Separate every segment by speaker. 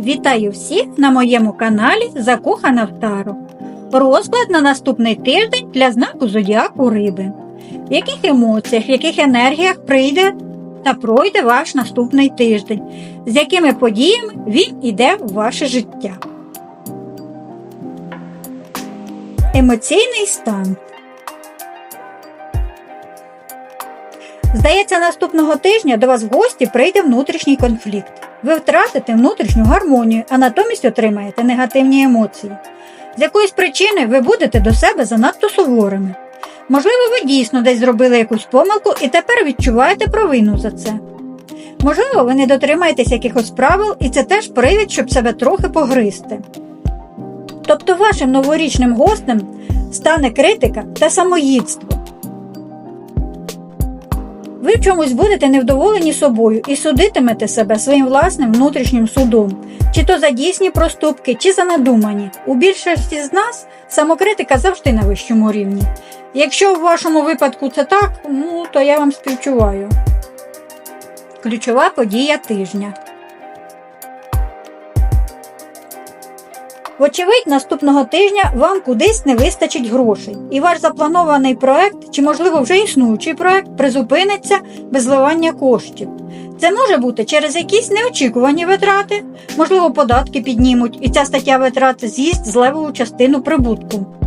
Speaker 1: Вітаю всіх на моєму каналі Закохана в Таро. Розклад на наступний тиждень для знаку зодіаку Риби. В яких емоціях, в яких енергіях прийде та пройде ваш наступний тиждень, з якими подіями він іде в ваше життя. Емоційний стан. Здається, наступного тижня до вас в гості прийде внутрішній конфлікт. Ви втратите внутрішню гармонію, а натомість отримаєте негативні емоції. З якоїсь причини ви будете до себе занадто суворими. Можливо, ви дійсно десь зробили якусь помилку і тепер відчуваєте провину за це. Можливо, ви не дотримаєтесь якихось правил, і це теж привід, щоб себе трохи погризти. Тобто вашим новорічним гостем стане критика та самоїдство. Ви в чомусь будете невдоволені собою і судитимете себе своїм власним внутрішнім судом, чи то за дійсні проступки, чи за надумані. У більшості з нас самокритика завжди на вищому рівні. Якщо в вашому випадку це так, ну то я вам співчуваю. Ключова подія тижня. Вочевидь, наступного тижня вам кудись не вистачить грошей, і ваш запланований проект, чи, можливо, вже існуючий проект, призупиниться без зливання коштів. Це може бути через якісь неочікувані витрати, можливо, податки піднімуть, і ця стаття витрат з'їсть злевову частину прибутку.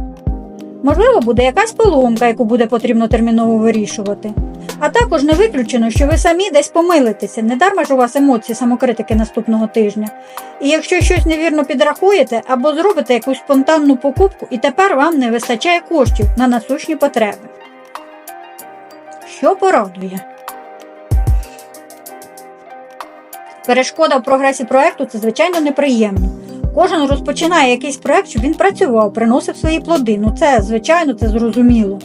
Speaker 1: Можливо, буде якась поломка, яку буде потрібно терміново вирішувати. А також не виключено, що ви самі десь помилитеся, не дарма ж у вас емоції самокритики наступного тижня. І якщо щось невірно підрахуєте або зробите якусь спонтанну покупку, і тепер вам не вистачає коштів на насущні потреби. Що порадує? Перешкода в прогресі проекту це звичайно неприємно. Кожен розпочинає якийсь проект, щоб він працював, приносив свої плоди. Ну це, звичайно, це зрозуміло.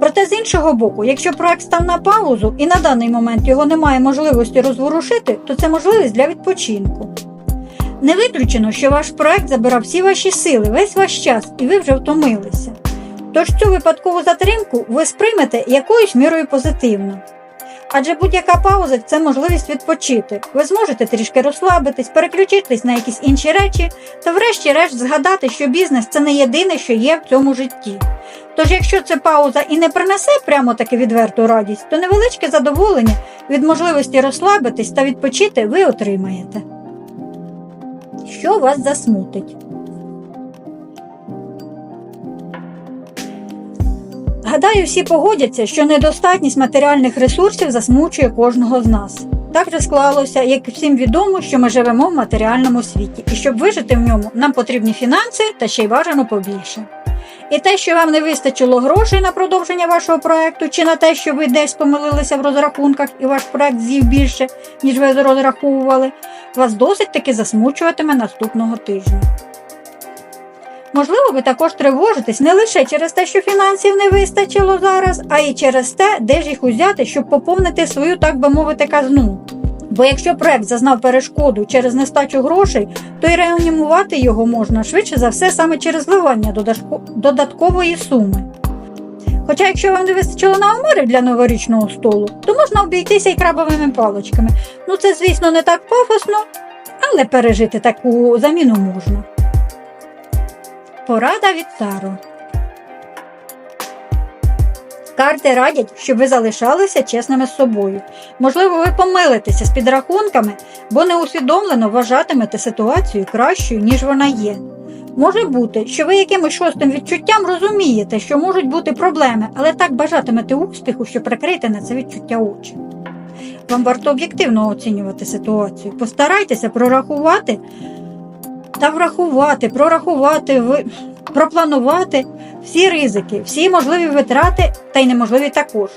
Speaker 1: Проте з іншого боку, якщо проект став на паузу і на даний момент його немає можливості розворушити, то це можливість для відпочинку. Не виключено, що ваш проект забирав всі ваші сили, весь ваш час, і ви вже втомилися. Тож цю випадкову затримку ви сприймете якоюсь мірою позитивно. Адже будь-яка пауза це можливість відпочити. Ви зможете трішки розслабитись, переключитись на якісь інші речі та, врешті-решт, згадати, що бізнес це не єдине, що є в цьому житті. Тож, якщо це пауза і не принесе прямо таки відверту радість, то невеличке задоволення від можливості розслабитись та відпочити ви отримаєте. Що вас засмутить? Гадаю, всі погодяться, що недостатність матеріальних ресурсів засмучує кожного з нас. Так же склалося, як всім відомо, що ми живемо в матеріальному світі, і щоб вижити в ньому, нам потрібні фінанси та ще й бажано побільше. І те, що вам не вистачило грошей на продовження вашого проекту, чи на те, що ви десь помилилися в розрахунках і ваш проект з'їв більше, ніж ви розраховували, вас досить таки засмучуватиме наступного тижня. Можливо, ви також тривожитесь не лише через те, що фінансів не вистачило зараз, а й через те, де ж їх узяти, щоб поповнити свою, так би мовити, казну. Бо якщо проект зазнав перешкоду через нестачу грошей, то й реанімувати його можна швидше за все саме через зливання додаткової суми. Хоча, якщо вам не вистачило на омари для новорічного столу, то можна обійтися і крабовими паличками. Ну це, звісно, не так пафосно, але пережити таку заміну можна. Порада від Таро. Карти радять, щоб ви залишалися чесними з собою. Можливо, ви помилитеся з підрахунками, бо неусвідомлено вважатимете ситуацію кращою, ніж вона є. Може бути, що ви якимось шостим відчуттям розумієте, що можуть бути проблеми, але так бажатимете успіху, що прикрити на це відчуття очі. Вам варто об'єктивно оцінювати ситуацію. Постарайтеся прорахувати та врахувати, прорахувати, пропланувати всі ризики, всі можливі витрати та й неможливі також.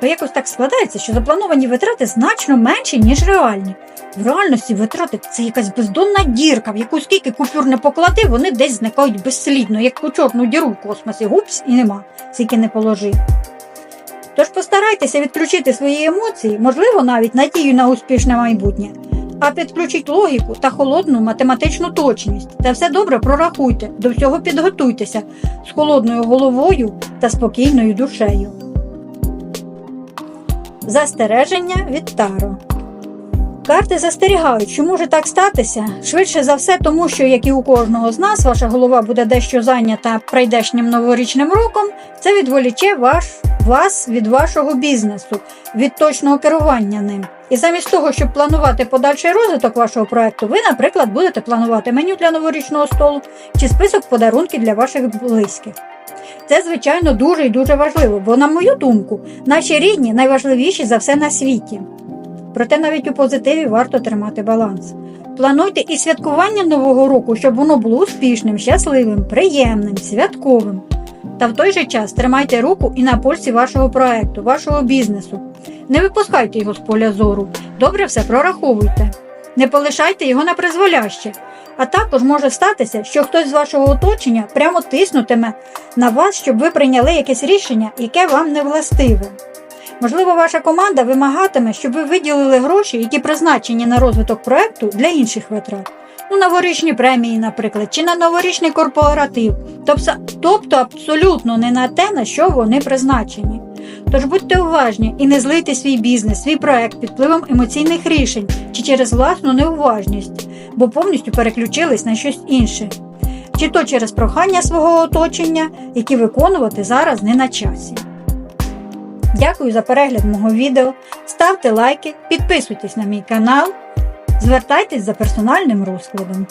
Speaker 1: Бо якось так складається, що заплановані витрати значно менші, ніж реальні. В реальності витрати це якась бездонна дірка, в яку скільки купюр не поклади, вони десь зникають безслідно, як у чорну діру в космосі, гупс і нема, скільки не положи. Тож постарайтеся відключити свої емоції, можливо, навіть надію на успішне майбутнє, а підключіть логіку та холодну математичну точність. Та все добре прорахуйте, до всього підготуйтеся з холодною головою та спокійною душею. Застереження від Таро Карти застерігають, що може так статися швидше за все, тому що, як і у кожного з нас, ваша голова буде дещо зайнята прийдешнім новорічним роком. Це відволіче ваш, вас від вашого бізнесу, від точного керування ним. І замість того, щоб планувати подальший розвиток вашого проекту, ви, наприклад, будете планувати меню для новорічного столу чи список подарунків для ваших близьких. Це, звичайно, дуже і дуже важливо, бо, на мою думку, наші рідні найважливіші за все на світі. Проте навіть у позитиві варто тримати баланс. Плануйте і святкування Нового року, щоб воно було успішним, щасливим, приємним, святковим. Та в той же час тримайте руку і на пульсі вашого проекту, вашого бізнесу. Не випускайте його з поля зору. Добре все прораховуйте. Не полишайте його на призволяще. А також може статися, що хтось з вашого оточення прямо тиснутиме на вас, щоб ви прийняли якесь рішення, яке вам не властиве. Можливо, ваша команда вимагатиме, щоб ви виділили гроші, які призначені на розвиток проекту для інших витрат. Ну, новорічні премії, наприклад, чи на новорічний корпоратив, тобто, тобто абсолютно не на те, на що вони призначені. Тож будьте уважні і не злийте свій бізнес, свій проект під впливом емоційних рішень чи через власну неуважність, бо повністю переключились на щось інше. Чи то через прохання свого оточення, які виконувати зараз не на часі. Дякую за перегляд мого відео. Ставте лайки, підписуйтесь на мій канал, звертайтесь за персональним розкладом.